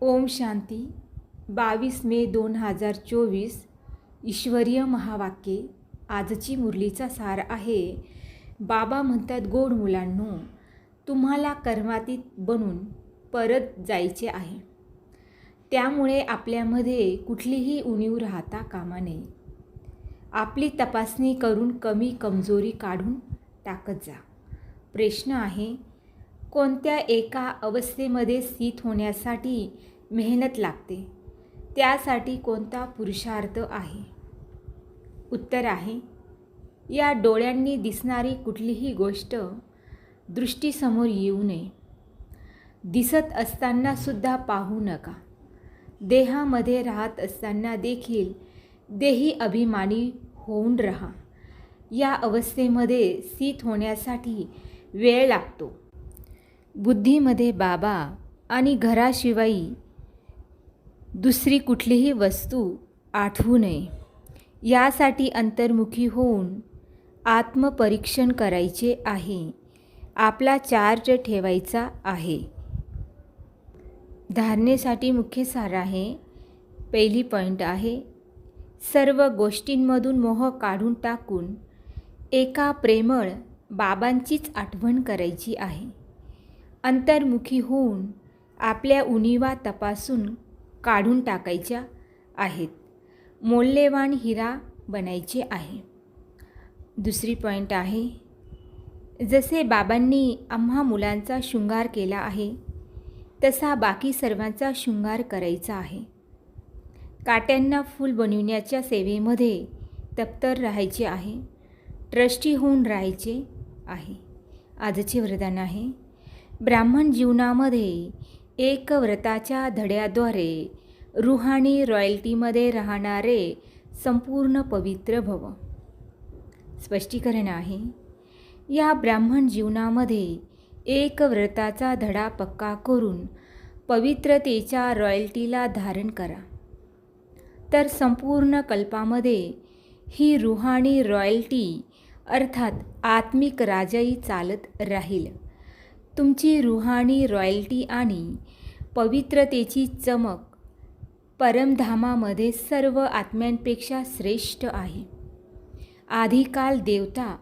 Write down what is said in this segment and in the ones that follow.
ओम शांती. बावीस मे दोन हजार चोवीस. ईश्वरीय महावाक्ये आजची मुरलीचा सार आहे. बाबा म्हणतात गोड मुलांनो तुम्हाला कर्मातीत बनून परत जायचे आहे. त्यामुळे आपल्यामध्ये कुठलीही उणीव राहता कामा नये. आपली तपासणी करून कमी कमजोरी काढून टाकत जा. प्रश्न आहे कोणत्या एका अवस्थेमध्ये स्थित होण्यासाठी मेहनत लागते? त्यासाठी कोणता पुरुषार्थ आहे? उत्तर आहे या डोळ्यांनी दिसणारी कुठलीही गोष्ट दृष्टीसमोर येऊ नये. दिसत असतानासुद्धा पाहू नका. देहामध्ये राहत असताना देखील देही अभिमानी होऊन रहा. या अवस्थेमध्ये स्थित होण्यासाठी वेळ लागतो. बुद्धीमध्ये बाबा आणि घराशिवाय दुसरी कुठलीही वस्तू आठवू नये. यासाठी अंतर्मुखी होऊन आत्मपरीक्षण करायचे आहे. आपला चार्ज ठेवायचा आहे. धारणेसाठी मुख्य सार आहे. पहिली पॉईंट आहे. सर्व गोष्टींमधून मोह काढून टाकून एका प्रेमळ बाबांचीच आठवण करायची आहे. अंतर्मुखी होऊन आपल्या उणीवा तपासून काढून टाकायच्या आहेत. मौल्यवान हिरा बनायचे आहे. दुसरी पॉईंट आहे जसे बाबांनी आम्हा मुलांचा शृंगार केला आहे तसा बाकी सर्वांचा शृंगार करायचा आहे. काट्यांना फूल बनविण्याच्या सेवेमध्ये तप्तर राहायचे आहे ट्रस्टी होऊन राहायचे आहे. आजचे वरदान आहे ब्राह्मण जीवनामध्ये एक व्रताच्या धड्याद्वारे रुहाणी रॉयल्टीमध्ये राहणारे संपूर्ण पवित्र भव. स्पष्टीकरण आहे. या ब्राह्मण जीवनामध्ये एक व्रताचा धडा पक्का करून पवित्रतेच्या रॉयल्टीला धारण करा. तर संपूर्ण कल्पामध्ये ही रुहाणी रॉयल्टी अर्थात आत्मिक राजाई चालत राहील. तुमची रुहाणी रॉयल्टी आणि पवित्रतेची चमक परमधामामध्ये सर्व आत्म्यांपेक्षा श्रेष्ठ आहे. आधिकाल देवता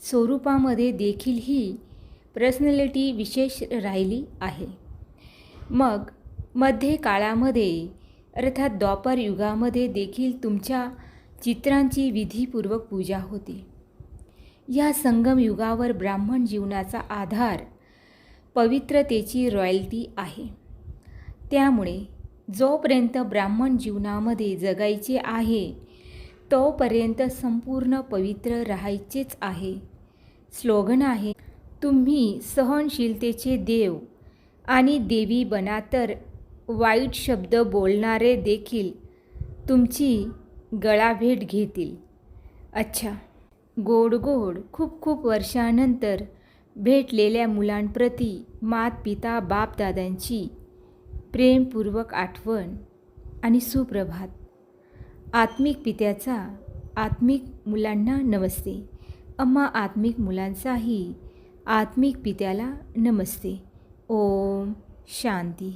स्वरूपामध्ये देखील ही पर्सनॅलिटी विशेष राहिली आहे. मग मध्य काळामध्ये अर्थात द्वापर युगामध्ये देखील तुमच्या चित्रांची विधीपूर्वक पूजा होते. या संगम युगावर ब्राह्मण जीवनाचा आधार पवित्रतेची रॉयल्टी आहे. त्यामुळे जोपर्यंत ब्राह्मण जीवनामध्ये जगायचे आहे तोपर्यंत संपूर्ण पवित्र राहायचेच आहे. स्लोगन आहे तुम्ही सहनशीलतेचे देव आणि देवी बना तर वाईट शब्द बोलणारे देखील तुमची गळाभेट घेतील. अच्छा गोड गोड खूप खूप वर्षानंतर भेटलेल्या मुलांप्रती मात पिता बापदादांची प्रेमपूर्वक आठवण आणि सुप्रभात. आत्मिक पित्याचा आत्मिक मुलांना नमस्ते. अम्मा आत्मिक मुलांचाही आत्मिक पित्याला नमस्ते. ओम शांती.